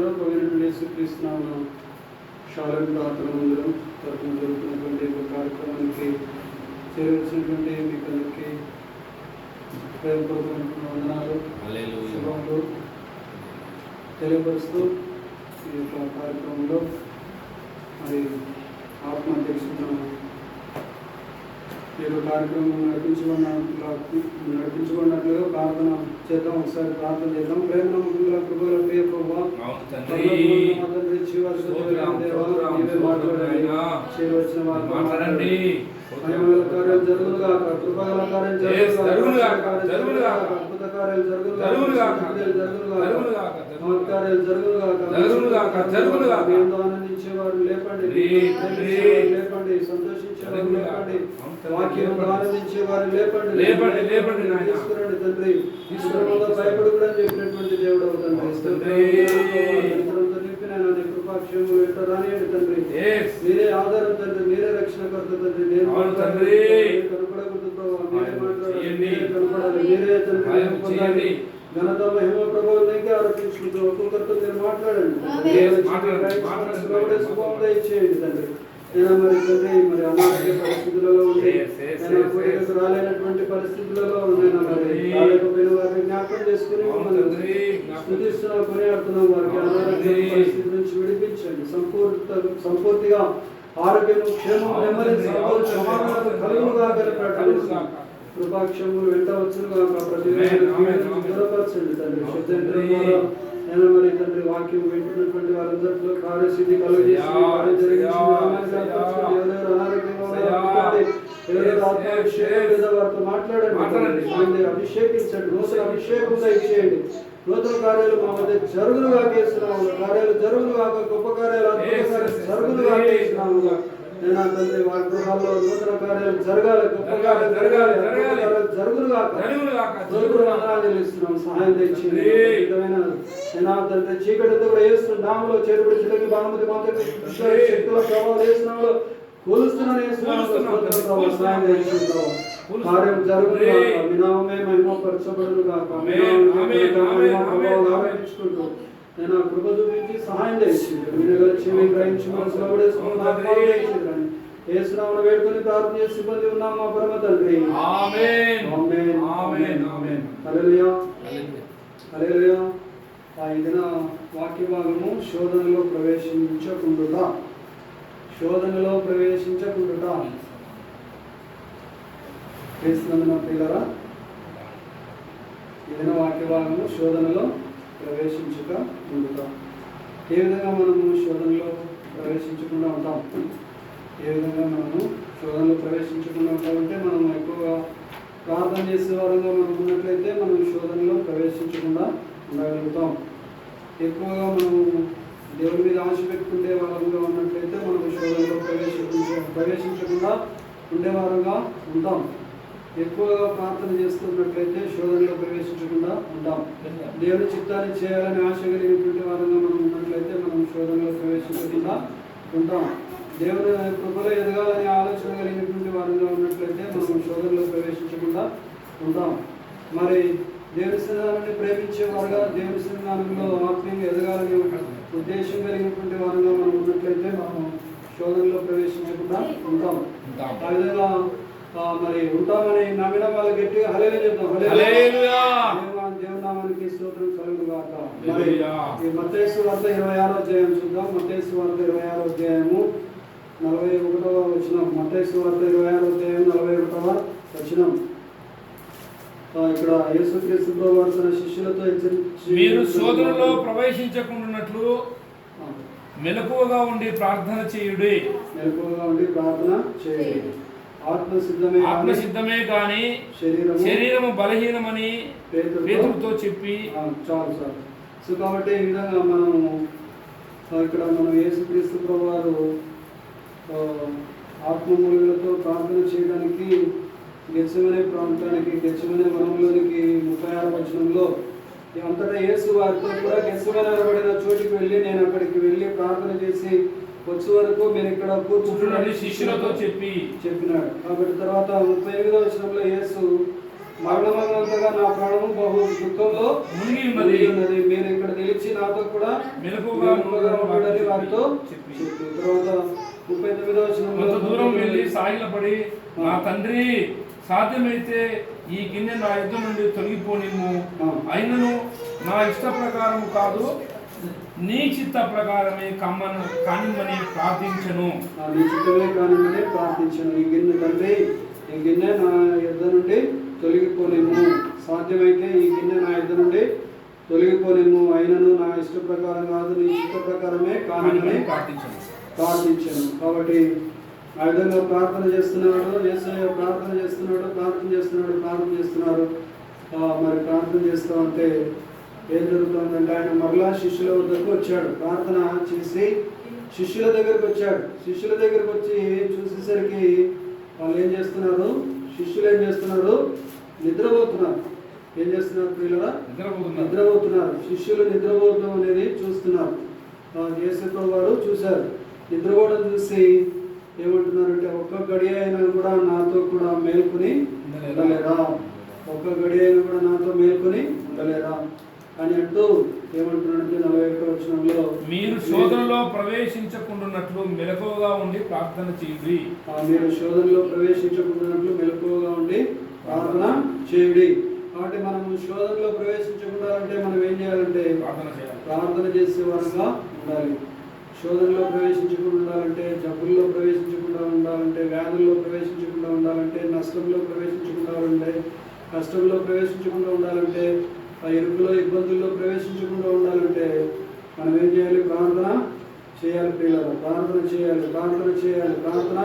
ప్రభువైనటువంటి యేసుక్రీస్తు నామమున షాలోమ్ ప్రార్థన మందిరం తరపున జరుగుతున్నటువంటి ఒక కార్యక్రమానికి చేరవలసినటువంటి మీకు అందరికీ వందనాలు శుభములు. తెలియపరుస్తూ ఈ యొక్క కార్యక్రమంలో మరి ఆత్మ తెలుసుకున్న యొక్క కార్యక్రమం నడిపించబడినట్లుగా నడిపించబడినట్లుగా ప్రార్థన చేద్దాం ఒకసారి ప్రార్థన చేద్దాం. ప్రేమ నమ్మకంగా కృపగల ప్రియ ప్రభువా, అవును తండ్రి. పరలోకమందున్న మా తండ్రి, జీవాధిపతి స్తోత్రం, దేవా, స్తోత్రం, నీవే స్తోత్రం మాట్లాడండి. జరుగును గాక, కృపగల కార్యం జరుగును గాక. అద్భుత కార్యాలు ఆనందించేవారు లేపండి. లేపండి సంతోషించేవారు. లేపండి. వాక్యం లేపండి. ఆనందించేవారు లేపండి. లేపండి, లేపండి నాయనా. తీసుకురండి తండ్రి. తీసుకురంలో భయపడి కూడా చెప్పినటువంటి దేవుడు తండ్రి. కృపాక్షేమం వెంట రానియండి తండ్రి. మీరే ఆధారం తండ్రి. మీరే రక్షణకర్త తండ్రి. నేను తండ్రి. కనపడకూడదు ప్రభావ మీరే మాట్లాడాలి. మీరే కనపడాలి. మీరే తండ్రి. ఘనత మహిమ ప్రభావం నీకే ఆరోపించుకుంటూ ఒక్కొక్కరితో మీరు మాట్లాడండి. తండ్రి. నేను మరి తండ్రి మరి అనారోగ్య పరిస్థితులలో ఉండి Yes, yes, నేను yes, పూజకు yes. రాలేనటువంటి పరిస్థితులలో నేను మరి తండ్రి. రాలేకపోయిన వారిని జ్ఞాపకం చేసుకుని మమ్మల్ని కొనియాడుతున్నాం వారికి అనారోగ్య. పరిస్థితి నుంచి విడిపించండి సంపూర్ణ సంపూర్తిగా ఆరోగ్యం క్షేమం నెమ్మది సమాధానం తండ్రి, ప్రకటిస్తున్నాం. కృపాక్షములు వెంట వచ్చును ప్రతి. దూరపరచండి తండ్రి. ద్వారా నేను మరి తండ్రి వాక్యం వింటున్నటువంటి వారందరిలో కార్యసిద్ధి కలుగజేసి మాట్లాడండి. అభిషేకించండి నూతన అభిషేకం దయచేయండి. నూతన కార్యాలు మా మధ్య జరుగులుగా చేస్తున్నాము కార్యాలు జరుగులుగా గొప్ప కార్యాలు. జరుగులుగా చేస్తున్నాము నేను నా తండ్రి వారి గృహాల్లో నూతన కార్యాలు జరగాలి గొప్ప కార్యాలు జరగాలి జరగాలి. జరుగునుగాక, జరుగునుగాక. సహాయం తెచ్చింది. విధమైన కూడా వేస్తున్న నామలో మాత్రం శక్తుల ప్రభావం కూలుస్తున్నాను ప్రభావం, సహాయం తెచ్చింది. కార్యం మహిమ నేను కృప చూపించి మీరు గ్రహించి మనసులో పడేసుకుని యేసునామమున వేడుకొని ప్రార్థన చేసి సిబ్బంది ఉన్నాం మా పరమ తండ్రి. ఆమేన్. ఆమేన్. ఆమేన్ ఆమేన్. హల్లెలూయా. హల్లెలూయా. హల్లెలూయా. ఆ ఇదిన వాక్య భాగము శోధనలో ప్రవేశించకుండుట. శోధనలో ప్రవేశించకుండుట. క్రీస్తునందున పిల్లరా ఇదిన వాక్య భాగము శోధనలో ప్రవేశించుక ఉండుట. ఏ విధంగా మనము శోధనలో ప్రవేశించకుండా ఉంటాం? ఏ విధంగా మనము శోధనలో ప్రవేశించకుండా ఉంటామంటే మనం ఎక్కువగా ప్రార్థన చేసే వారంగా మనం ఉన్నట్లయితే మనం శోధనలో ప్రవేశించకుండా ఉండగలుగుతాం. ఎక్కువగా మనం దేవుని మీద ఆశ పెట్టుకుంటే వారంగా ఉన్నట్లయితే మనం శోధనలో ప్రవేశించ ప్రవేశించకుండా ఉండేవారుగా ఉంటాం. ఎక్కువగా ప్రార్థన చేస్తున్నట్లయితే శోధనలో ప్రవేశించకుండా ఉంటాం. దేవుని చిత్తాన్ని చేయాలని ఆశ కలిగినటువంటి వారంగా మనం ఉన్నట్లయితే మనం శోధనలో ప్రవేశించకుండా ఉంటాం. దేవుని కృపలో ఎదగాలని ఆలోచన కలిగినటువంటి వారంగా ఉన్నట్లయితే మనం శోధనలో ప్రవేశించకుండా ఉంటాం. మరి దేవుని సన్నిధానాన్ని ప్రేమించే వారుగా దేవుని సన్నిధానంలో ఆత్మీయంగా ఎదగాలని ఉద్దేశం కలిగినటువంటి వారంగా మనం ఉన్నట్లయితే మనం శోధనలో ప్రవేశించకుండా ఉంటాం. ఆ విధంగా మరి ఉంటామని నమ్మిన వాళ్ళు గట్టిగా హలేలు చెప్తాం హల్లెలూయా. దేవా- దేవుని నామానికి స్తోత్రం కలుగును గాక మరి వార్త ఇరవై ఆరో అధ్యాయం చూద్దాం. మత్తయి వార్త ఇరవై ఆరో అధ్యాయము. నలభై ఒకటవ వచనం మత్తయి వార్త ఇరవై ఆరో అధ్యాయం నలభై ఒకటవ వచనం. ఆ, ఇక్కడ యేసుక్రీస్తు ప్రభు వారు తన శిష్యులతో మీరు శోధనలో ప్రవేశించకుండాన్నట్లు మెలకువగా ఉండి ప్రార్థన చేయుడి. మెలకువగా ఉండి ప్రార్థన చేయండి. ఆత్మ సిద్ధమే ఆత్మ కానీ సిద్ధమే కానీ శరీరము శరీరము బలహీనమని పేతురుతో పేతురుతో చెప్పి చాలు సార్ సో కాబట్టి ఈ విధంగా మనము ఇక్కడ మనం యేసుక్రీస్తు ప్రభు వారు ఆత్మమూలులతో ప్రార్థన చేయడానికి గెచ్చమనే ప్రాంతానికి గెచ్చమనే వనంలోనికి ముప్పై ఆరు వచనంలో అంతటా యేసు వారితో కూడా గెస్సుమని అనబడిన చోటికి వెళ్ళి నేను అక్కడికి వెళ్ళి ప్రార్థన చేసి వచ్చే వరకు మీరు ఇక్కడ కూర్చుండండి శిష్యులతో చెప్పి చెప్పినాడు కాబట్టి తర్వాత ముప్పై ఎనిమిదో వచనంలో యేసు మరణమగినంతగా నా ప్రాణము బహు దుఃఖంలో ఉన్నది. మీరు ఇక్కడ నిలిచి నాతో కూడా మెలకువగా ఉండడని వారితో చెప్పి. చెప్పి తర్వాత ముప్పై తొమ్మిదో వచనంలో కొంత దూరం వెళ్ళి సాగిలపడి నా తండ్రి సాధ్యమైతే ఈ గిన్నె నా యుద్ధ నుండి తొలగిపోనిమ్ము. ఆ. అయినను నా ఇష్ట ప్రకారం కాదు నీ చిత్త ప్రకారమే కమ్మను కానిమ్మని ప్రార్థించను. నీ చిత్తమే కానిమని ప్రార్థించను. ఈ గిన్నె తండ్రి ఈ గిన్నె నా యుద్ధ నుండి తొలగిపోలేము సాధ్యమైతే ఈ గిన్నె నా యుద్ధ నుండి తొలగిపోలేము అయినను నా ఇష్ట ప్రకారం కాదు నీ చిత్త ప్రకారమే కానిమ్మని ప్రార్థించను. ప్రార్థించాను. కాబట్టి ఆ విధంగా ప్రార్థన చేస్తున్నాడు యేసయ్య ప్రార్థన చేస్తున్నాడు ప్రార్థన చేస్తున్నాడు ప్రార్థన చేస్తున్నారు. మరి ప్రార్థన చేస్తూ ఉంటే ఏం జరుగుతుందంటే ఆయన మరలా శిష్యుల వద్దకు వచ్చాడు. ప్రార్థన చేసి శిష్యుల దగ్గరకు వచ్చాడు. శిష్యుల దగ్గరకు వచ్చి చూసేసరికి వాళ్ళు ఏం చేస్తున్నారు? శిష్యులు ఏం చేస్తున్నారు? నిద్రపోతున్నారు. ఏం చేస్తున్నారు పిల్లరా నిద్రపోతున్నారు. నిద్రపోతున్నారు. శిష్యులు నిద్రపోవడం అనేది చూస్తున్నారు. యేసుతో వారు చూశారు. నిద్రపోవడం చూసి ఏమంటున్నారంటే ఒక్క గడి అయినా కూడా నాతో కూడా మేల్కొని ఉండలేరా? ఒక్క గడి అయినా కూడా నాతో మేల్కొని ఉండలేరా? అని అంటూ ఏమంటున్నాడంటే నలభై ఒక్క వచనంలో మీరు శోధనలో ప్రవేశించకుండాన్నట్లు మెలకువగా ఉండి ప్రార్థన చేయుడి. మీరు శోధనలో ప్రవేశించకుండానట్లు మెలకువగా ఉండి ప్రార్థన చేయుడి. కాబట్టి మనం శోధనలో ప్రవేశించకుండా అంటే మనం ఏం చేయాలంటే ప్రార్థన చేయాలి. ప్రార్థన చేసే వారంగా ఉండాలి. శోధనలో ప్రవేశించకుండా ఉండాలంటే జబ్బుల్లో ప్రవేశించకుండా ఉండాలంటే వ్యాధుల్లో ప్రవేశించకుండా ఉండాలంటే నష్టంలో ప్రవేశించకుండా ఉండే కష్టంలో ప్రవేశించకుండా ఉండాలంటే ఆ ఇరుకులో ఇబ్బందుల్లో ప్రవేశించకుండా ఉండాలంటే మనం ఏం చేయాలి? ప్రార్థన చేయాలి పిల్లలు ప్రార్థన చేయాలి ప్రార్థన చేయాలి. ప్రార్థన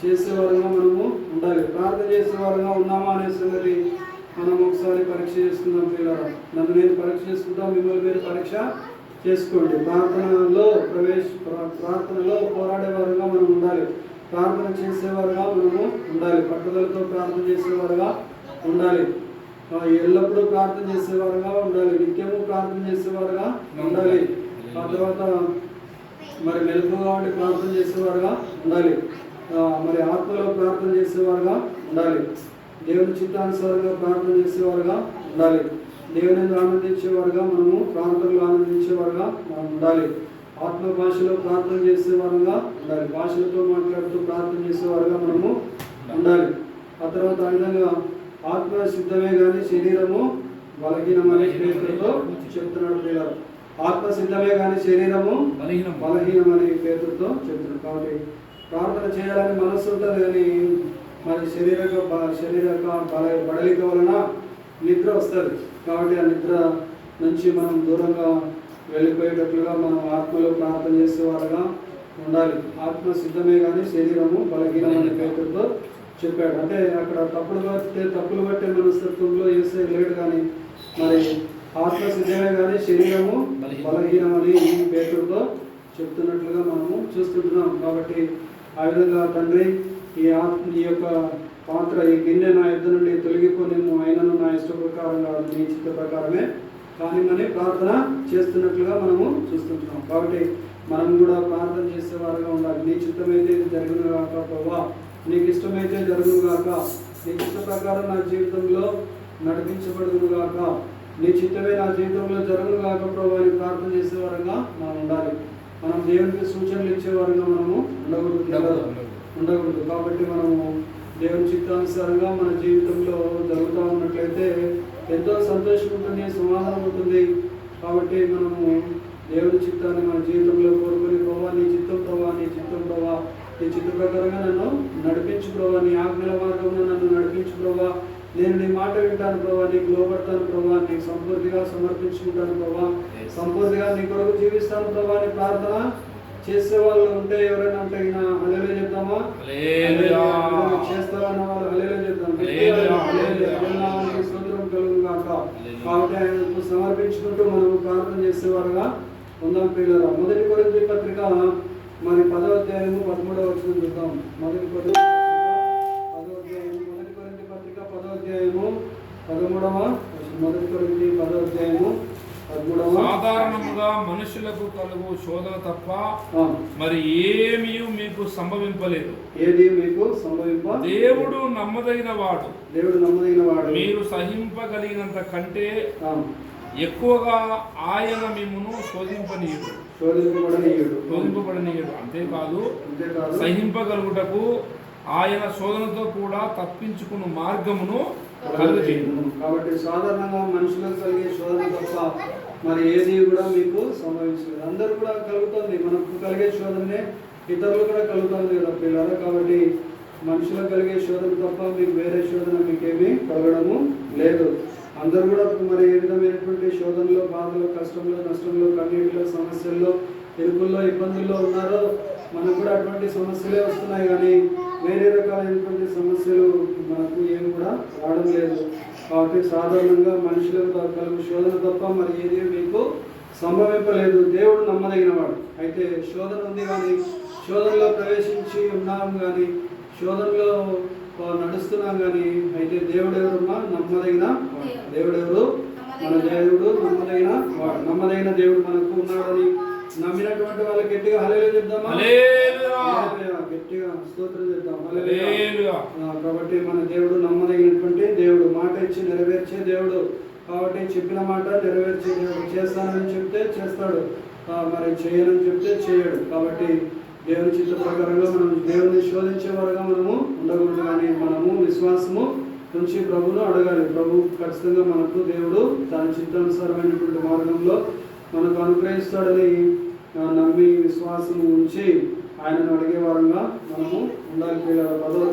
చేసేవారంగా మనము ఉండాలి. ప్రార్థన చేసేవారంగా ఉన్నామా అనే సంగతి మనం ఒకసారి పరీక్ష చేసుకుందాం పిల్లలు నన్ను నేను పరీక్ష చేసుకుంటాం మిమ్మల్ని మీరు పరీక్ష చేసుకోండి. ప్రార్థనలో ప్రవేశ ప్రార్థనలో పోరాడే వారుగా మనం ఉండాలి. ప్రార్థన చేసేవారుగా మనము ఉండాలి. పట్టుదలతో ప్రార్థన చేసేవారుగా ఉండాలి. ఎల్లప్పుడూ ప్రార్థన చేసేవారుగా ఉండాలి. నిత్యము ప్రార్థన చేసేవారుగా ఉండాలి. ఆ తర్వాత మరి మెలకుగా ఉండి ప్రార్థన చేసేవారుగా ఉండాలి. మరి ఆత్మలో ప్రార్థన చేసేవారుగా ఉండాలి. దేవుని చిత్తానుసారంగా ప్రార్థన చేసేవారుగా ఉండాలి. దేవుని ఆనందించేవారుగా మనము ప్రార్థనలో ఆనందించేవారుగా మనం ఉండాలి. ఆత్మ భాషలో ప్రార్థన చేసేవారుగా ఉండాలి. భాషలతో మాట్లాడుతూ ప్రార్థన చేసేవారుగా మనము ఉండాలి. ఆ తర్వాత ఆ విధంగా ఆత్మ సిద్ధమే కానీ శరీరము బలహీనమనే పేరుతో చెప్తున్నాడు పిల్లలు ఆత్మ సిద్ధమే కానీ శరీరము బలహీనం. బలహీనం అనే పేరుతో చెప్తున్నాడు. కాబట్టి ప్రార్థన చేయాలని మనస్సు ఉంటుంది కానీ మరి శరీరక శరీరక బల బడలిక వలన నిద్ర వస్తుంది. కాబట్టి ఆ నిద్ర నుంచి మనం దూరంగా వెళ్ళిపోయేటట్లుగా మనం ఆత్మలో ప్రార్థన చేసేవారుగా ఉండాలి. ఆత్మ సిద్ధమే కానీ శరీరము బలహీనం అనే పేరుతో చెప్పాడు. అంటే అక్కడ తప్పులు బట్టే తప్పులు బట్టే మనస్తత్వంలో వేసే లేడు కానీ మరి ఆత్మ సిద్ధమే కానీ శరీరము బలహీనం. బలహీనం అని ఈ పేరుతో చెప్తున్నట్లుగా మనము చూస్తుంటున్నాం. కాబట్టి ఆ విధంగా తండ్రి ఈ ఆత్మ ఈ యొక్క పాత్ర ఈ గిన్నె నా యుద్ధ నుండి తొలగిపోనేమో అయినను నా ఇష్ట ప్రకారం కాదు నీ చిత్త ప్రకారమే. కానీ అని ప్రార్థన చేస్తున్నట్లుగా మనము చూస్తుంటున్నాం కాబట్టి మనం కూడా ప్రార్థన చేసేవారుగా ఉండాలి. నీ చిత్తమైతే ఇది జరుగును కాక ప్రభా. నీకు ఇష్టమైతే జరుగును గాక. నీకు ఇష్ట ప్రకారం నా జీవితంలో నడిపించబడును గాక. నీ చిత్తమే నా జీవితంలో జరుగును గాక ప్రభు అని ప్రార్థన చేసేవారుగా మనం ఉండాలి. మనం దేవునికి సూచనలు ఇచ్చేవారుగా మనము ఉండకూడదు. ఉండకూడదు. కాబట్టి మనము దేవుని చిత్తానుసారంగా మన జీవితంలో జరుగుతూ ఉన్నట్లయితే ఎంతో సంతోషం ఉంటుంది సమాధానం ఉంటుంది కాబట్టి మనము దేవుని చిత్తాన్ని మన జీవితంలో కోరుకొని ప్రభావ నీ చిత్తం ప్రభావ నీ చిత్తం ప్రభావ నీ చిత్త ప్రకారంగా నన్ను నడిపించు ప్రభావ నీ ఆజ్ఞల మార్గంలో నన్ను నడిపించు ప్రభావ నేను నీ మాట వింటాను ప్రభావ నీకు లోపడతాను ప్రభావ నీకు సంపూర్తిగా సమర్పించుకుంటాను ప్రభావ సంపూర్తిగా నీ కొరకు జీవిస్తాను ప్రభావ అని ప్రార్థన చేసే వాళ్ళు ఉంటే ఎవరైనా ఉంటే అలేలో చెప్తామా. చేస్తారన్న వాళ్ళు హల్లెలూయా చెప్తాం కాబట్టి ఆయనకు సమర్పించుకుంటూ మనం ప్రార్థన చేసేవారుగా. ఉందాం పిల్లల మొదటి కొరింథీ పత్రిక మరి పదవ అధ్యాయము పదమూడవ వచ్చిన చూద్దాం. మొదటి పత్రిక పదవ అధ్యాయము మొదటి కొరింథీ పత్రిక పదవ అధ్యాయము పదమూడవ మొదటి కొరింథీ పదో అధ్యాయము సాధారణముగా మనుషులకు కలుగు శోధన తప్ప మరి ఏమీ మీకు సంభవింపలేదు. ఏది మీకు సంభవింప? దేవుడు నమ్మదగిన వాడు. దేవుడు నమ్మదగిన వాడు. మీరు సహింపగలిగినంత కంటే ఎక్కువగా ఆయన మిమ్మును శోధింపనీయుడు. శోధింపబడనీయుడు. శోధింపబడనీయుడు. అంతేకాదు అంతేకాదు సహింపగలుగుటకు ఆయన శోధనతో కూడా తప్పించుకున్న మార్గమును కాబట్టి సాధారణంగా మనుషులకు కలిగే శోధన తప్ప మరి ఏది కూడా మీకు సంభవించలేదు. అందరూ కూడా కలుగుతుంది. మనకు కలిగే శోధనే ఇతరులు కూడా కలుగుతుంది కదా పిల్లలు. కాబట్టి మనుషులకు కలిగే శోధన తప్ప మీకు వేరే శోధన మీకేమీ కలగడము లేదు. అందరూ కూడా మరి ఏ విధమైనటువంటి శోధనలో బాధలో కష్టంలో నష్టంలో కన్నీటిలో సమస్యల్లో ఇరుకుల్లో ఇబ్బందుల్లో ఉన్నారో మనకు కూడా అటువంటి సమస్యలే వస్తున్నాయి. కానీ వేరే రకాలైనటువంటి సమస్యలు మనకు ఏమి కూడా రావడం లేదు. కాబట్టి సాధారణంగా మనుషులకు త- కలుగు శోధన తప్ప మరి ఏది మీకు సంభవింపలేదు. దేవుడు నమ్మదగినవాడు. అయితే శోధన ఉంది కానీ శోధనలో ప్రవేశించి ఉన్నాం కానీ శోధనలో నడుస్తున్నాం కానీ అయితే దేవుడు ఎవరమ్మా నమ్మదగిన వాడు. దేవుడు. ఎవరు మన దేవుడు నమ్మదగిన వాడు. నమ్మదగిన దేవుడు మనకు ఉన్నాడని నమ్మినటువంటి వాళ్ళకి గట్టిగా హలేలు చెప్దామా. గట్టిగా స్తోత్రం చేద్దాం కాబట్టి మన దేవుడు నమ్మదగినటువంటి దేవుడు మాట ఇచ్చి నెరవేర్చే దేవుడు. కాబట్టి చెప్పిన మాట నెరవేర్చే దేవుడు చేస్తానని చెప్తే చేస్తాడు. మరి చేయనని చెప్తే చేయడు. కాబట్టి దేవుని చిత్త ప్రకారంగా మనం దేవుని శోధించే వారుగా మనము ఉండకూడదు. కానీ మనము విశ్వాసము నుంచి ప్రభును అడగాలి. ప్రభు ఖచ్చితంగా మనకు దేవుడు తన చిత్తానుసారమైనటువంటి మార్గంలో మనకు అనుగ్రహిస్తాడని నమ్మి విశ్వాసము ఉంచి ఆయనను అడిగే వారంగా మనము ఉండాలి పిల్లల పదవ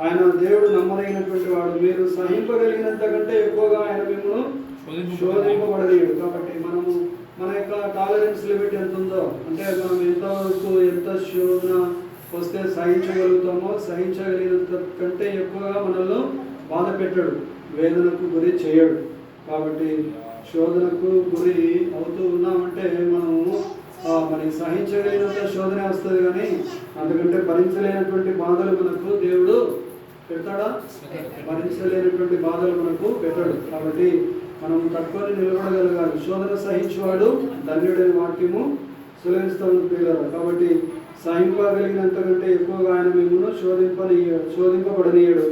ఆయన దేవుడు నమ్మదగినటువంటి వాడు. మీరు సహింపగలిగినంత కంటే ఎక్కువగా ఆయన మిమ్మల్ని శోధింపబడలేడు కాబట్టి మనము మన యొక్క టాలరెన్స్ లిమిట్ ఎంత ఉందో అంటే మనం ఎంతవరకు ఎంత శోధన వస్తే సహించగలుగుతామో సహించగలిగినంత కంటే ఎక్కువగా మనల్ని బాధ పెట్టాడు వేదనకు గురి చేయడు. కాబట్టి శోధనకు గురి అవుతూ ఉన్నామంటే మనము మరి సహించగలిగినంత శోధన వస్తుంది కానీ అందుకంటే భరించలేనటువంటి బాధలు మనకు దేవుడు పెడతాడా? భరించలేనటువంటి బాధలు మనకు పెట్టాడు. కాబట్టి మనం తక్కువని నిలబడగలగాలి. శోధన సహించేవాడు ధన్యుడైన వాక్యము సులభిస్తాము పిల్లలు కాబట్టి సహింపగలిగినంత కంటే ఎక్కువగా ఆయన మిమ్మల్ని శోధింపనీయ శోధింపబడనీయడు.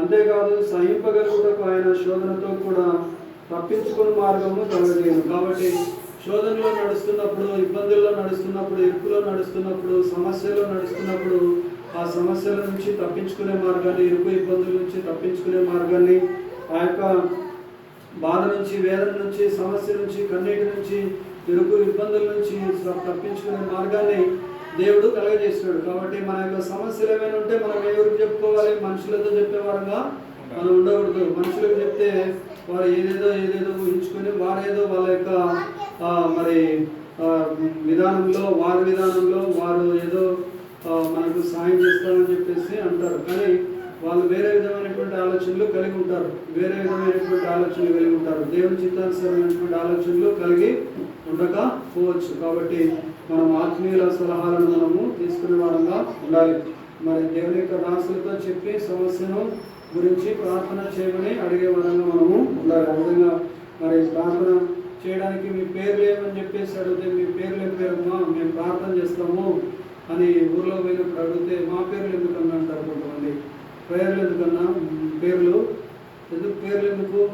అంతేకాదు సహింపగలుగుటకు ఆయన శోధనతో కూడా తప్పించుకుని మార్గము కలగజేయను కాబట్టి శోధనలో నడుస్తున్నప్పుడు ఇబ్బందుల్లో నడుస్తున్నప్పుడు ఇరుకులో నడుస్తున్నప్పుడు సమస్యలో నడుస్తున్నప్పుడు ఆ సమస్యల నుంచి తప్పించుకునే మార్గాన్ని ఇరుకు ఇబ్బందుల నుంచి తప్పించుకునే మార్గాన్ని ఆ యొక్క బాధ నుంచి వేదన నుంచి సమస్య నుంచి కన్నీటి నుంచి ఇరుకు ఇబ్బందుల నుంచి తప్పించుకునే మార్గాన్ని దేవుడు కలగజేస్తున్నాడు కాబట్టి మన యొక్క సమస్యలు ఏమైనా ఉంటే మనం ఎవరికి చెప్పుకోవాలి? మనుషులతో చెప్పేవారుగా మనం ఉండకూడదు. మనుషులకు చెప్తే వారు ఏదేదో ఏదేదో ఊహించుకొని వారేదో వాళ్ళ యొక్క మరి విధానంలో వారి విధానంలో వారు ఏదో మనకు సాయం చేస్తారని చెప్పేసి అంటారు. కానీ వాళ్ళు వేరే విధమైనటువంటి ఆలోచనలు కలిగి ఉంటారు. వేరే విధమైనటువంటి ఆలోచనలు కలిగి ఉంటారు. దేవుని చిత్తానుసరమైనటువంటి ఆలోచనలు కలిగి ఉండకపోవచ్చు కాబట్టి మనం ఆత్మీయుల సలహాలను మనము తీసుకునే వారంగా ఉండాలి. మరి దేవుని యొక్క రాసులతో చెప్పి సమస్యను గురించి ప్రార్థన చేయమని అడిగే వరంగా మనము ఉండాలి. ఆ విధంగా మరి ప్రార్థన చేయడానికి మీ పేర్లు ఏమని చెప్పేసి అడిగితే మీ పేర్లు ఏం పేరమ్మా మేము ప్రార్థన చేస్తాము అని ఊర్లో పోయినప్పుడు అడిగితే మా పేర్లు ఎందుకన్నా అంటారు కొంతమంది. పేర్లు ఎందుకన్నా? పేర్లు. ఎందుకు పేర్లు ఎందుకు?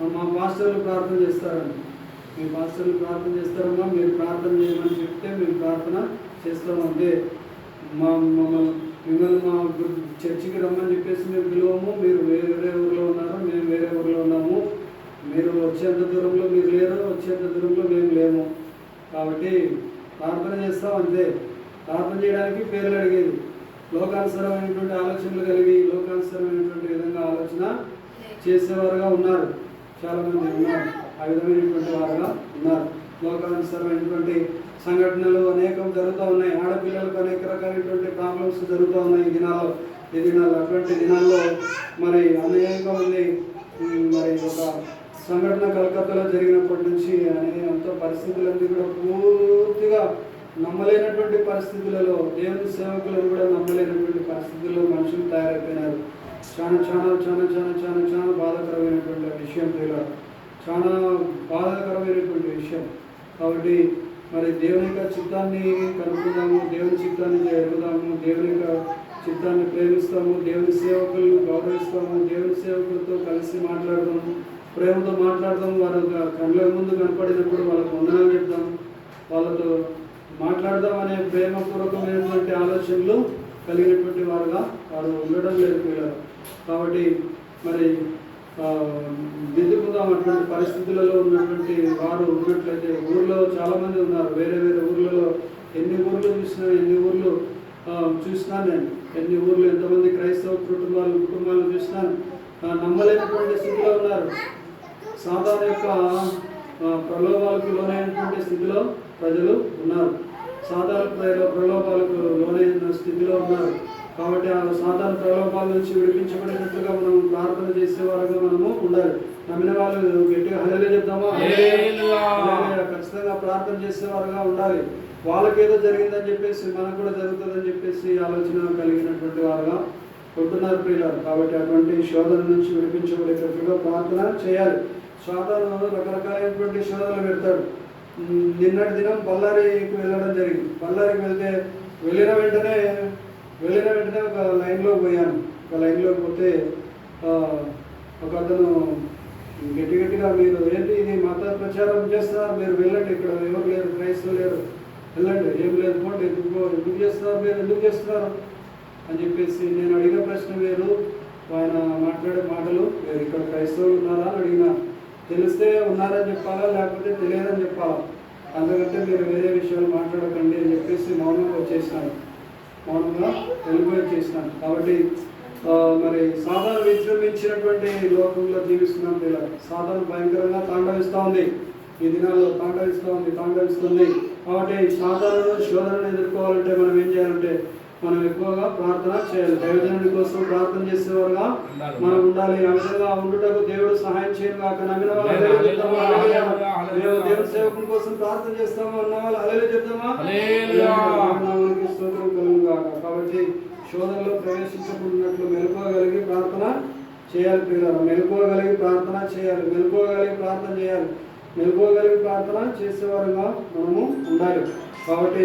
మా- మాస్టర్లు పాస్టర్లు ప్రార్థన చేస్తారని. మీ పాస్టర్లు ప్రార్థన చేస్తారమ్మా మీరు ప్రార్థన చేయమని చెప్తే మేము ప్రార్థన చేస్తామంటే మా మమ్మల్ని చర్చికి రమ్మని చెప్పేసి మేము పిలువము. మీరు వేరే వేరే ఊర్లో ఉన్నారు? మేము వేరే ఊర్లో ఉన్నాము. మీరు వచ్చేంత దూరంలో మీరు లేరు? వచ్చేంత దూరంలో మేము లేము. కాబట్టి ప్రార్థన చేస్తాం అంతే. ప్రార్థన చేయడానికి పేర్లు అడిగేది. లోకానుసరమైనటువంటి ఆలోచనలు కలిగి లోకానుసరమైనటువంటి విధంగా ఆలోచన చేసేవారుగా ఉన్నారు. చాలా మంది ఉన్నారు. ఆ విధమైనటువంటి వారుగా ఉన్నారు. లోకానుసరమైనటువంటి సంఘటనలు అనేకం జరుగుతూ ఉన్నాయి. ఆడపిల్లలకు అనేక రకాలైనటువంటి ప్రాబ్లమ్స్ జరుగుతూ ఉన్నాయి ఈ దినాల్లో. ఈ దినాల్లో అటువంటి దినాల్లో మరి అనేక మంది మరి ఒక సంఘటన కలకత్తాలో జరిగినప్పటి నుంచి అనే పరిస్థితులన్నీ కూడా పూర్తిగా నమ్మలేనటువంటి పరిస్థితులలో దేవుని సేవకులను కూడా నమ్మలేనటువంటి పరిస్థితుల్లో మనుషులు తయారైపోయినారు. చాలా చాలా చాలా చాలా చాలా చాలా బాధాకరమైనటువంటి విషయం ప్రియులారా. చాలా బాధాకరమైనటువంటి విషయం. కాబట్టి మరి దేవుని యొక్క చిత్తాన్ని కనుక్కుందాము దేవుని చిత్తాన్ని ఎరుగుదాము దేవుని యొక్క చిత్తాన్ని ప్రేమిస్తాము దేవుని సేవకులను గౌరవిస్తాము దేవుని సేవకులతో కలిసి మాట్లాడదాము ప్రేమతో మాట్లాడదాం. వారు కళ్ళ ముందు కనపడినప్పుడు వాళ్ళకు వందనాలు చెప్తాం. వాళ్ళతో మాట్లాడదాం అనే ప్రేమపూర్వకమైనటువంటి ఆలోచనలు కలిగినటువంటి వారుగా వారు ఉండడం లేదు పిల్లలు. కాబట్టి మరి దిద్దుకుందాం అటువంటి పరిస్థితులలో ఉన్నటువంటి వారు ఉన్నట్లయితే ఊర్లో చాలామంది ఉన్నారు. వేరే వేరే ఊర్లలో ఎన్ని ఊర్లు చూసినా ఎన్ని ఊర్లు చూసినా నేను. ఎన్ని ఊర్లు ఎంతమంది క్రైస్తవ కుటుంబాలు కుటుంబాలను చూసినాను ఆ, నమ్మలేనటువంటి స్థితిలో ఉన్నారు. సాధారణ యొక్క ప్రలోభాలకు లోనైనటువంటి స్థితిలో ప్రజలు ఉన్నారు. సాధారణ ప్రలో- ప్రలోభాలకు లోనైన స్థితిలో ఉన్నారు. కాబట్టి ఆ సాధారణ ప్రలోభాల నుంచి విడిపించబడినట్లుగా మనం ప్రార్థన చేసేవారుగా మనము ఉండాలి. నమ్మిన వాళ్ళు గట్టిగా హలేలు. హల్లెలూయా. ఖచ్చితంగా ప్రార్థన చేసేవారుగా ఉండాలి. వాళ్ళకేదో జరిగిందని చెప్పేసి మనకు కూడా జరుగుతుందని చెప్పేసి ఆలోచన కలిగినటువంటి వారుగా ఉంటున్నారు ప్రియులారు. కాబట్టి అటువంటి శోధన నుంచి విడిపించబడేటట్లుగా ప్రార్థన చేయాలి. సాధారణంలో రకరకాలైనటువంటి శోధనలు పెడతాడు. నిన్నటి దినం బళ్ళారికి వెళ్ళడం జరిగింది. బళ్ళారికి వెళ్తే వెళ్ళిన వెంటనే వెళ్ళిన వెంటనే ఒక లైన్లో పోయాను. ఒక లైన్లో పోతే ఒక అతను గట్టి గట్టిగా మీరు ఏంటి ఇది మత ప్రచారం చేస్తున్నారు? మీరు వెళ్ళండి. ఇక్కడ ఎవరు లేరు? క్రైస్తవులు లేరు. వెళ్ళండి. ఏం లేదు పోండి. ఎందుకు ఎందుకు చేస్తున్నారు? మీరు ఎందుకు చేస్తున్నారు? అని చెప్పేసి నేను అడిగిన ప్రశ్న వేరు. ఆయన మాట్లాడే మాటలు మీరు ఇక్కడ క్రైస్తవులు ఉన్నారా అని అడిగినా తెలిస్తే ఉన్నారని చెప్పాలా లేకపోతే తెలియదని చెప్పాలా? అందుకంటే మీరు వేరే విషయాలు మాట్లాడకండి అని చెప్పేసి మౌనంగా వచ్చేసినాను. మౌనంగా వెళ్ళిపోయి చేసినాను కాబట్టి మరి సాధారణ విజృంభించినటువంటి లోకంలో జీవిస్తున్నాం పిల్లలు. సాధారణ భయంకరంగా తాండవిస్తూ ఉంది. ఈ దినాల్లో తాండవిస్తూ ఉంది తాండవిస్తుంది. కాబట్టి సాధారణ శోధనను ఎదుర్కోవాలంటే మనం ఏం చేయాలంటే మనం ఎక్కువగా ప్రార్థన చేయాలి. దైవజనుడి కోసం ప్రార్థన చేసేవారుగా మనం ఉండాలి. ఆ విధంగా ఉండుటకు దేవుడు సహాయం చేయను కాక నమ్మిన వాళ్ళు. మేము దేవుని సేవకుని కోసం ప్రార్థన చేస్తాము? అన్న వాళ్ళు హల్లెలూయా చెప్తామా? స్తోత్రం కలుగును గాక. కాబట్టి శోధనలో ప్రవేశించకున్నట్లు మెలకువగలిగి ప్రార్థన చేయాలి పిల్లలు మెలకువగలిగి ప్రార్థన చేయాలి. మెలకువగలిగి ప్రార్థన చేయాలి. మెలకువగలిగి ప్రార్థన చేసేవారుగా మనము ఉండాలి. కాబట్టి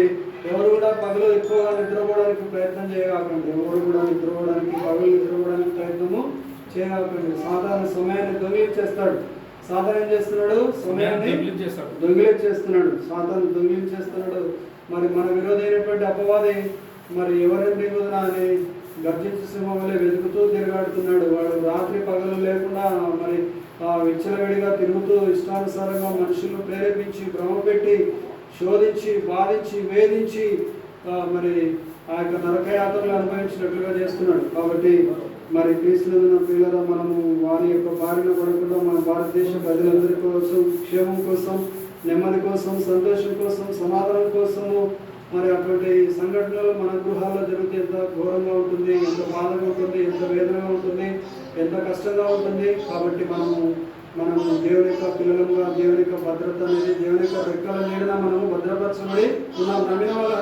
ఎవరు కూడా పగలు ఎక్కువగా నిద్రపోవడానికి ప్రయత్నం చేయగాకండి ఎవరు కూడా నిద్రపోవడానికి పగలు నిద్రపోవడానికి ప్రయత్నము చేయగాకండి సాధారణ సమయాన్ని దొంగిలించేస్తాడు సాధారణ ఏం చేస్తున్నాడు? సమయాన్ని చేస్తాడు. దొంగిలించేస్తున్నాడు సాతాను దొంగిలించేస్తున్నాడు మరి మన విరోధైనటువంటి అపవాది మరి ఎవరిని వదన అని గర్జించు సింహం వెతుకుతూ తిరగాడుతున్నాడు. వాడు రాత్రి పగలు లేకుండా మరి విచ్చలవిడిగా తిరుగుతూ ఇష్టానుసారంగా మనుషులను ప్రేరేపించి భ్రమ పెట్టి శోధించి బాధించి వేధించి మరి ఆ యొక్క నరకయాత్రలు అనుభవించినట్లుగా చేస్తున్నాడు. కాబట్టి మరి క్రీస్తునందున పిల్లల మనము వారి యొక్క బారిన పడకుండా మన భారతదేశ ప్రజలందరి కోసం క్షేమం కోసం నెమ్మది కోసం సంతోషం కోసం సమాధానం కోసము మరి అటువంటి సంఘటనలు మన గృహాల్లో జరిగితే ఎంత ఘోరంగా ఉంటుంది ఎంత బాధగా ఉంటుంది ఎంత వేదనగా ఉంటుంది ఎంత కష్టంగా ఉంటుంది కాబట్టి మనము మనము దేవుని యొక్క పిల్లలుగా దేవుని యొక్క భద్రత అనేది దేవుని యొక్క రెక్కల నీడన మనము భద్రపరచబడి ఉన్నాం. నమ్మిన వాళ్ళు.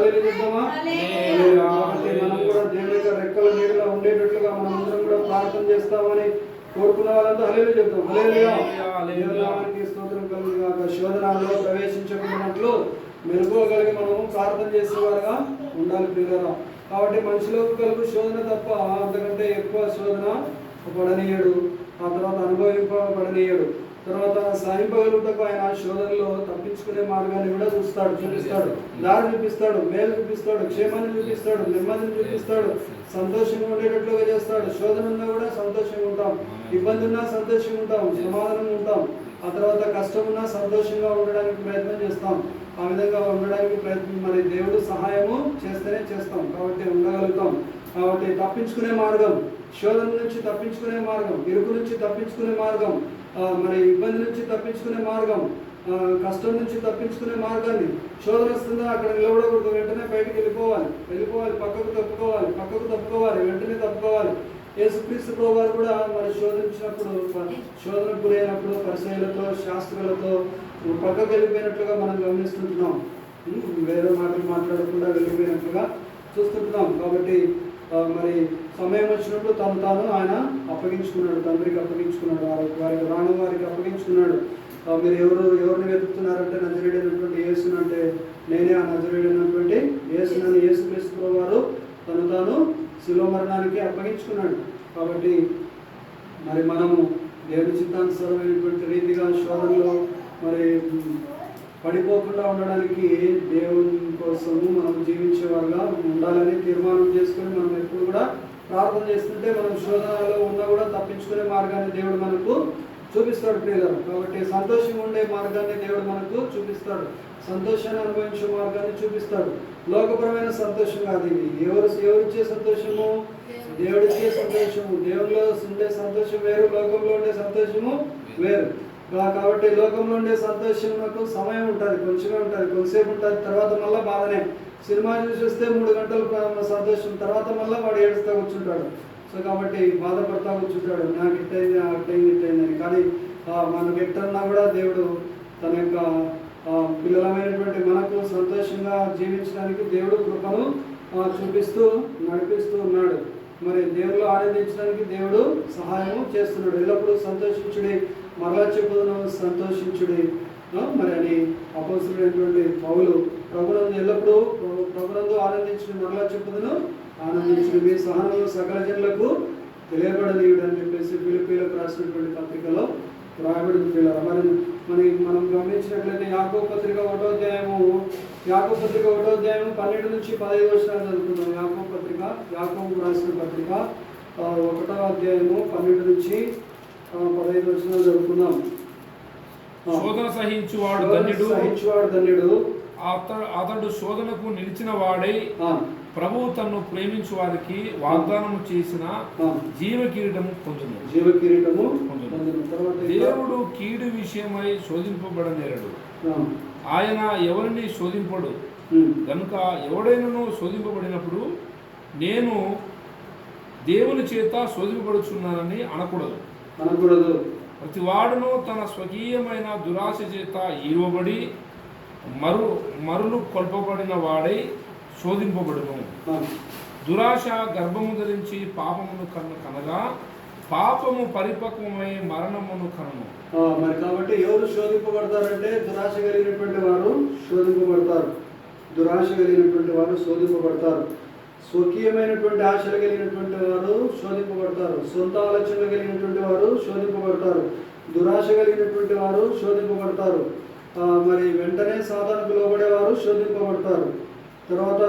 కాబట్టి మనం కూడా దేవుని యొక్క రెక్కల నీడలో ఉండేటట్లుగా మనం అందరం కూడా ప్రార్థన చేస్తామని కోరుకున్న వాళ్ళంతా హలేలు చెప్తాం నామానికి స్తోత్రం కలుగును గాక శోధనలో ప్రవేశించకున్నట్లు మెలుకోగలిగి మనము ప్రార్థన చేసేవారుగా ఉండాలి పిల్లరా కాబట్టి మనిషిలోకి కలుగు శోధన తప్ప అంతకంటే ఎక్కువ శోధన పడనీయడు. ఆ తర్వాత అనుభవింపబడనీయడు. తర్వాత సాయింపగలుగుటకు ఆయన శోధనలో తప్పించుకునే మార్గాన్ని కూడా చూస్తాడు చూపిస్తాడు. దారి చూపిస్తాడు మేలు చూపిస్తాడు క్షేమాన్ని చూపిస్తాడు నెమ్మదిని చూపిస్తాడు సంతోషంగా ఉండేటట్లుగా చేస్తాడు. శోధన ఉన్నా కూడా సంతోషంగా ఉంటాం. ఇబ్బంది ఉన్నా సంతోషంగా ఉంటాం. సమాధానంగా ఉంటాం. ఆ తర్వాత కష్టం ఉన్నా సంతోషంగా ఉండడానికి ప్రయత్నం చేస్తాం. ఆ విధంగా ఉండడానికి ప్రయత్నం మరి దేవుడు సహాయము చేస్తేనే చేస్తాం. కాబట్టి ఉండగలుగుతాం. కాబట్టి తప్పించుకునే మార్గం. శోధన నుంచి తప్పించుకునే మార్గం ఇరుకు నుంచి తప్పించుకునే మార్గం మరి ఇబ్బంది నుంచి తప్పించుకునే మార్గం కష్టం నుంచి తప్పించుకునే మార్గాన్ని శోధన వస్తుందా అక్కడ నిలబడకూడదు వెంటనే బయటకు వెళ్ళిపోవాలి. వెళ్ళిపోవాలి పక్కకు తప్పుకోవాలి పక్కకు తప్పుకోవాలి వెంటనే తప్పుకోవాలి. యేసుక్రీస్తు ప్రభువారు కూడా మరి శోధించినప్పుడు ప- శోధనకు గురైనప్పుడు పరిచయాలతో శాస్త్రాలతో పక్కకు వెళ్ళిపోయినట్లుగా మనం గమనిస్తుంటున్నాం. వేరే మాటలు మాట్లాడకుండా వెళ్ళిపోయినట్లుగా చూస్తుంటున్నాం. కాబట్టి మరి సమయం వచ్చినప్పుడు తను తాను ఆయన అప్పగించుకున్నాడు తండ్రికి అప్పగించుకున్నాడు వారికి వారి ప్రాణం వారికి అప్పగించుకున్నాడు. మీరు ఎవరు ఎవరిని వెతుకుతున్నారంటే నజరేడైనటువంటి యేసును అంటే నేనే ఆ నజరేడైనటువంటి యేసునని యేసు క్రీస్తు వారు తను తాను శిలో మరణానికి అప్పగించుకున్నాడు. కాబట్టి మరి మనము దేవుని చిత్తానుసారమైనటువంటి రీతిగా శోధనలో మరి పడిపోకుండా ఉండడానికి దేవుని కోసము మనం జీవించే వాళ్ళగా ఉండాలని తీర్మానం చేసుకొని మనం ఎప్పుడు కూడా ప్రార్థన చేస్తుంటే మనం శోధనలో ఉన్నా కూడా తప్పించుకునే మార్గాన్ని దేవుడు మనకు చూపిస్తాడు ప్రియులారు. కాబట్టి సంతోషంగా ఉండే మార్గాన్ని దేవుడు మనకు చూపిస్తాడు. సంతోషాన్ని అనుభవించే మార్గాన్ని చూపిస్తాడు. లోకపరమైన సంతోషం కాదు ఇది. ఎవరు ఎవరిచ్చే సంతోషము? దేవుడిచ్చే సంతోషము. దేవుడిలో ఉండే సంతోషం వేరు లోకంలో ఉండే సంతోషము వేరు. కాబట్టి లోకంలో ఉండే సంతోషం నాకు సమయం ఉంటుంది కొంచెమే ఉంటుంది కొంతసేపు ఉంటుంది తర్వాత మళ్ళీ బాధనే. సినిమా చూసి వస్తే మూడు గంటలు సంతోషం తర్వాత మళ్ళీ వాడు ఏడుస్తూ కూర్చుంటాడు. సో కాబట్టి బాధపడతా కూర్చుంటాడు నాకు ఇట్టయింది అట్టయింది ఇట్టయింది అని. కానీ మనకు ఎట్టన్నా కూడా దేవుడు తన యొక్క పిల్లలమైనటువంటి మనకు సంతోషంగా జీవించడానికి దేవుడు కృపను చూపిస్తూ నడిపిస్తూ ఉన్నాడు. మరి దేవుళ్ళు ఆనందించడానికి దేవుడు సహాయం చేస్తున్నాడు. ఎల్లప్పుడూ సంతోషించుడి. మరలా చెప్పుదను సంతోషించుడి. మరి అని అపోసుడైనటువంటి పౌలు ప్రభునందు ఎల్లప్పుడూ ప్రభునందు ఆనందించడం మరలా చెప్పుదను ఆనందించుడి. మీ సహనము సకల జనులకు తెలియబడనీయుడు అని చెప్పేసి పిలిపిలకు రాసినటువంటి పత్రికలో రాయబడింది. మరి మరి మనం గమనించినట్లయితే యాకో పత్రిక ఒకటో అధ్యాయము యాకో పత్రిక ఒకటో అధ్యాయము పన్నెండు నుంచి పదహైదు వర్షాలు చదువుకున్నాం యాకో పత్రిక యాకోబు రాసిన పత్రిక ఒకటో అధ్యాయము పన్నెండు నుంచి పదహైదు వర్షాలు చదువుకున్నాం శోధన సహించువాడు ధన్యుడు. సహించువాడు ధన్యుడు. అతడు అతడు శోధనకు నిలిచిన వాడై ప్రభువు తన్ను ప్రేమించు వారికి వాగ్దానం చేసిన జీవ కిరీటము పొందును. జీవ కిరీటము పొందును. దేవుడు కీడు విషయమై శోధింపబడనేరడు. ఆయన ఎవరిని శోధింపడు? కనుక ఎవడైనను శోధింపబడినప్పుడు నేను దేవుని చేత శోధింపబడుచున్నానని అనకూడదు. అనకూడదు. ప్రతి వాడును తన స్వకీయమైన దురాశ చేత ఈవబడి మరు మరులు కొల్పబడిన వాడై శోధింపబడును. దురాశ గర్భము ధరించి పాపమును కన్న కనగా పాపము పరిపక్వమై మరణమును కనుము. మరి కాబట్టి ఎవరు శోధింపబడతారంటే దురాశ కలిగినటువంటి వారు శోధింపబడతారు. దురాశ కలిగినటువంటి వారు శోధింపబడతారు. స్వకీయమైనటువంటి ఆశలు కలిగినటువంటి వారు శోధింపబడతారు. సొంత ఆలోచనలు కలిగినటువంటి వారు శోధింపబడతారు. దురాశ కలిగినటువంటి వారు శోధింపబడతారు. మరి వెంటనే సాధనకు లోబడేవారు శోధింపబడతారు. తర్వాత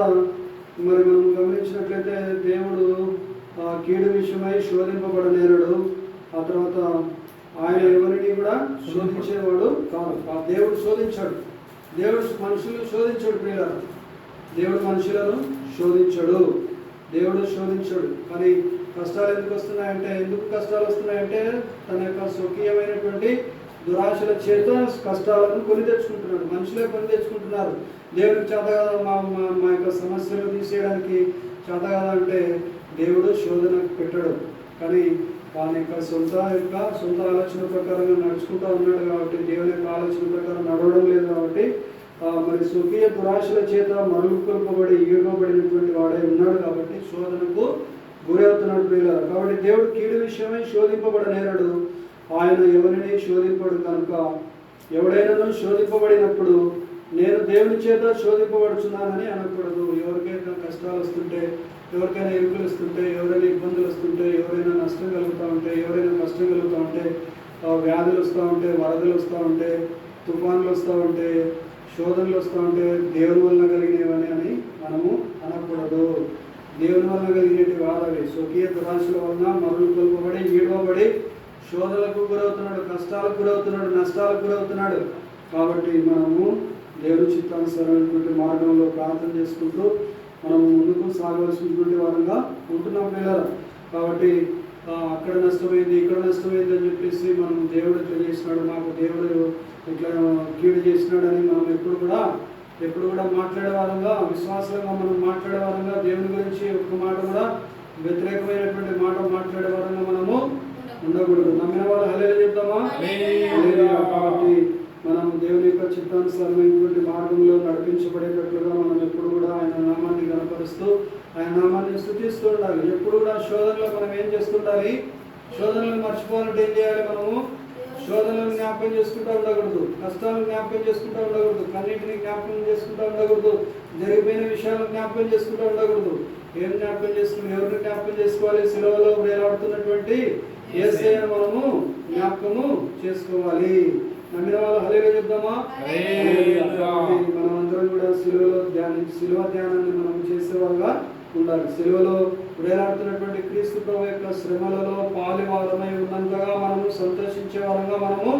మరి మనం గమనించినట్లయితే దేవుడు కీడు విషయమై శోధింపబడనేరడు ఆ తర్వాత ఆయన ఎవరిని కూడా శోధించేవాడు కాదు. ఆ దేవుడు శోధించాడు. దేవుడు మనుషులను శోధించాడు ప్రియులారా. దేవుడు మనుషులను శోధించడు. దేవుడు శోధించడు. కానీ కష్టాలు ఎందుకు వస్తున్నాయంటే ఎందుకు కష్టాలు వస్తున్నాయంటే తన యొక్క స్వకీయమైనటువంటి దురాశల చేత కష్టాలను కొని తెచ్చుకుంటున్నాడు. మనుషులే కొని తెచ్చుకుంటున్నారు. దేవుడికి చేత కదా మా మా మా యొక్క సమస్యలు తీసేయడానికి చేత కదా అంటే దేవుడు శోధన పెట్టడు. కానీ వాని యొక్క సొంత యొక్క సొంత ఆలోచన ప్రకారంగా నడుచుకుంటూ ఉన్నాడు కాబట్టి దేవుని యొక్క ఆలోచన ప్రకారం నడవడం లేదు కాబట్టి మరి స్వకీయ దురాశల చేత మరుగుకొల్పబడి ఈడబడినటువంటి వాడే ఉన్నాడు కాబట్టి శోధనకు గురవుతున్నాడు పిల్లలు కాబట్టి దేవుడు కీడు విషయమై శోధింపబడనేరడు. ఆయన ఎవరిని శోధింపడు కనుక? ఎవడైనాను శోధింపబడినప్పుడు నేను దేవుని చేత శోధింపబడుచున్నానని అనకూడదు. ఎవరికైనా కష్టాలు వస్తుంటే ఎవరికైనా ఎరుకలు వస్తుంటే ఎవరైనా ఇబ్బందులు వస్తుంటే ఎవరైనా నష్టం కలుగుతూ ఉంటే ఎవరైనా కష్టం కలుగుతూ ఉంటే వ్యాధులు వస్తూ ఉంటే వరదలు వస్తూ ఉంటే తుఫాన్లు వస్తూ ఉంటే శోధనలు వస్తూ ఉంటే దేవుని వలన కలిగినవని అని మనము అనకూడదు. దేవుని వలన కలిగినవి కాదవి స్వకీయ దురాశల వలన మరులు కొల్పబడి ఈడవబడి శోధనలకు గురవుతున్నాడు కష్టాలకు గురవుతున్నాడు నష్టాలకు గురవుతున్నాడు. కాబట్టి మనము దేవుని చిత్తానుసరైనటువంటి మార్గంలో ప్రార్థన చేసుకుంటూ మనం ముందుకు సాగవలసినటువంటి వారంగా ఉంటున్నాం పిల్లలు. కాబట్టి అక్కడ నష్టమైంది ఇక్కడ నష్టమైంది అని చెప్పేసి మనం దేవుడు ఇట్లా చేసినాడు మాకు దేవుడు ఇట్లా కీడు చేసినాడని మనం ఎప్పుడు కూడా ఎప్పుడు కూడా మాట్లాడే వారంగా విశ్వాసంగా మనం మాట్లాడే వారంగా దేవుని గురించి ఒక్క మాట కూడా వ్యతిరేకమైనటువంటి మాట మాట్లాడే వారంగా మనము ఉండకూడదు. నమ్మిన వాళ్ళు హలేలు చెప్తామా. కాబట్టి మనం దేవుని యొక్క చిత్తానుసారమైనటువంటి మార్గంలో నడిపించబడేటట్లుగా మనం ఎప్పుడు కూడా ఆయన నామాన్ని కనపరుస్తూ ఆయన నామాన్ని స్థుతిస్తూ ఉండాలి. ఎప్పుడు కూడా శోధనలో మనం ఏం చేస్తుండాలి శోధనలు మర్చిపోవాలంటే ఏం చేయాలి మనము? శోధనలను జ్ఞాపకం చేసుకుంటూ ఉండకూడదు. కష్టాలను జ్ఞాపకం చేసుకుంటూ ఉండకూడదు. కన్నింటిని జ్ఞాపకం చేసుకుంటూ ఉండకూడదు. జరిగిపోయిన విషయాలను జ్ఞాపకం చేసుకుంటూ ఉండకూడదు. ఏం జ్ఞాపకం చేసుకుని ఎవరిని జ్ఞాపకం చేసుకోవాలి? సెలవులో వేలాడుతున్నటువంటి ఏసైను మనము జ్ఞాపకము చేసుకోవాలి. నమ్మిన వాళ్ళు హలేగా చెప్దామా మనమందరం కూడా సిలువలో ధ్యానం సిలువ ధ్యానాన్ని మనం చేసేవారుగా ఉండాలి. సిలువలో వేలాడుతున్నటువంటి క్రీస్తు ప్రభు యొక్క శ్రమలలో పాలివారమై ఉన్నంతగా మనము సంతోషించే వారంగా మనము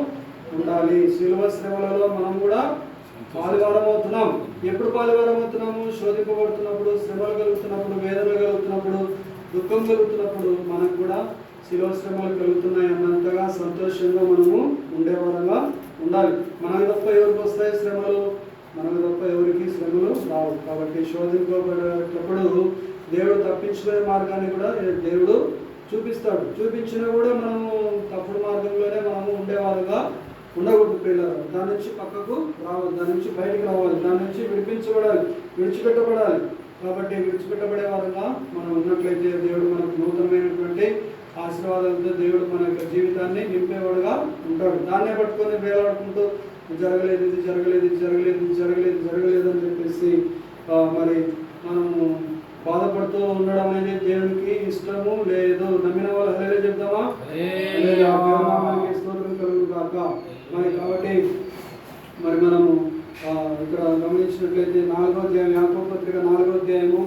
ఉండాలి. సిలువ శ్రమలలో మనం కూడా పాలివారం అవుతున్నాం ఎప్పుడు పాలివారం అవుతున్నాము శోధింపబడుతున్నప్పుడు శ్రమలు కలుగుతున్నప్పుడు వేదనలు కలుగుతున్నప్పుడు దుఃఖం కలుగుతున్నప్పుడు మనకు కూడా శిలో శ్రమలు కలుగుతున్నాయి అన్నంతగా సంతోషంగా మనము ఉండేవారంగా ఉండాలి. మనకు తప్ప ఎవరికి వస్తాయి శ్రమలు? మనకు తప్ప ఎవరికి శ్రమలు రావు. కాబట్టి శోధింపబడేటప్పుడు దేవుడు తప్పించుకునే మార్గాన్ని కూడా దేవుడు చూపిస్తాడు. చూపించినా కూడా మనము తప్పుడు మార్గంలోనే మనము ఉండేవారుగా ఉండకూడదు పిల్లలు దాని నుంచి పక్కకు రావాలి. దాని నుంచి బయటకు రావాలి. దాని నుంచి విడిపించబడాలి. విడిచిపెట్టబడాలి. కాబట్టి విడిచిపెట్టబడే వారుగా మనం ఉన్నట్లయితే దేవుడు మనకు నూతనమైనటువంటి ఆశీర్వాదాలతో దేవుడు మన యొక్క జీవితాన్ని నింపేవాడుగా ఉంటాడు. దాన్నే పట్టుకొని వేలాడుకుంటూ జరగలేదు ఇది జరగలేదు ఇది జరగలేదు ఇది జరగలేదు జరగలేదు అని చెప్పేసి మరి మనము బాధపడుతూ ఉండడం అనేది దేవునికి ఇష్టము లేదు. నమ్మిన వాళ్ళు స్తోత్రం కలుగును గాక. మరి కాబట్టి మరి మనము ఇక్కడ గమనించినట్లయితే నాలుగో అధ్యాయం యాకో పత్రిక నాలుగో అధ్యాయము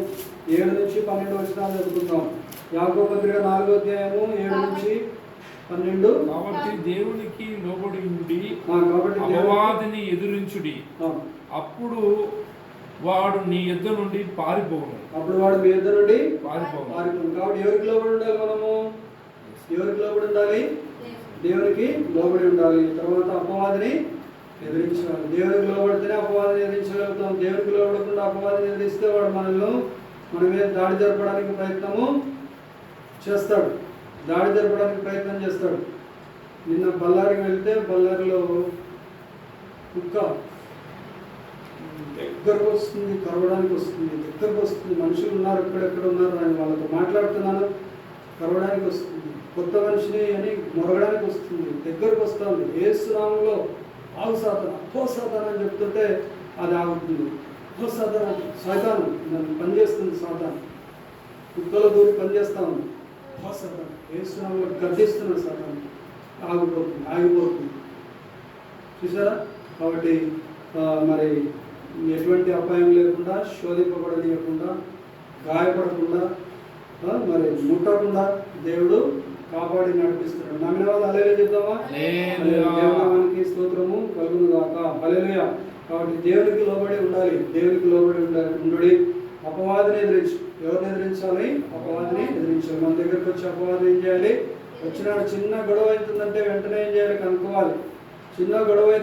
ఏడు నుంచి పన్నెండు వచ్చిన చదువుకుందాం యాకో పత్రిక నాలుగో అధ్యాయము ఏడు నుంచి పన్నెండు. కాబట్టి దేవునికి లోబడి ఉండి కాబట్టి అపవాదిని ఎదురించుడి. అప్పుడు వాడు నీ యుద్ధ నుండి పారిపోవును. అప్పుడు వాడు మీ ఇద్దరు నుండి పారిపోవును. పారిపోను కాబట్టి ఎవరికి లోబడి ఉండాలి మనము? ఎవరికి లోబడి ఉండాలి? దేవునికి లోబడి ఉండాలి. తర్వాత అపవాదిని ఎదిరించాలి. దేవునికి లోబడితేనే అపవాదిని ఎదిరించగలుగుతాం. దేవునికి లోబడకుండా అపవాదిని ఎదిరిస్తే వాడు మనల్ని మన మీద దాడి జరపడానికి ప్రయత్నము చేస్తాడు. దాడి జరపడానికి ప్రయత్నం చేస్తాడు. నిన్న బళ్ళారికి వెళ్తే బళ్ళారిలో కుక్క దగ్గరకు వస్తుంది కరవడానికి వస్తుంది దగ్గరకు వస్తుంది. మనుషులు ఉన్నారు ఎక్కడెక్కడ ఉన్నారు అని వాళ్ళతో మాట్లాడుతున్నాను. కరవడానికి వస్తుంది. కొత్త మనిషిని అని మొరగడానికి వస్తుంది. దగ్గరకు వస్తుంది ఏసునామంలో ఆగు సాధన అపో సాధన అని చెప్తుంటే అది ఆగుతుంది. అపో సాధన సైతాను నన్ను పనిచేస్తుంది సాధన కుక్కల దూరి పనిచేస్తా ఉంది. సాధన ఏసునామంలో గర్దిస్తున్న సాధన ఆగిపోతుంది ఆగిపోతుంది. చూసారా? కాబట్టి మరి ఎటువంటి అపాయం లేకుండా శోధింపబడనీయకుండా గాయపడకుండా మరి ముట్టకుండా దేవుడు కాపాడి నడిపిస్తున్నాడు. నమ్మిన వాళ్ళు హల్లెలూయా. దేవునామానికి స్తోత్రము కలుగును గాక హల్లెలూయా. కాబట్టి దేవునికి లోబడి ఉండాలి. దేవునికి లోబడి ఉండాలి. ఉండుడి అపవాదిని ఎదిరించు. ఎవరిని ఎదిరించాలి? అపవాదిని ఎదిరించాలి. మన దగ్గరకు వచ్చి అపవాదం ఏం చేయాలి? వచ్చిన చిన్న గొడవ అవుతుందంటే వెంటనే ఏం చేయాలి? కనుక్కోవాలి. చిన్న గొడవ అయితే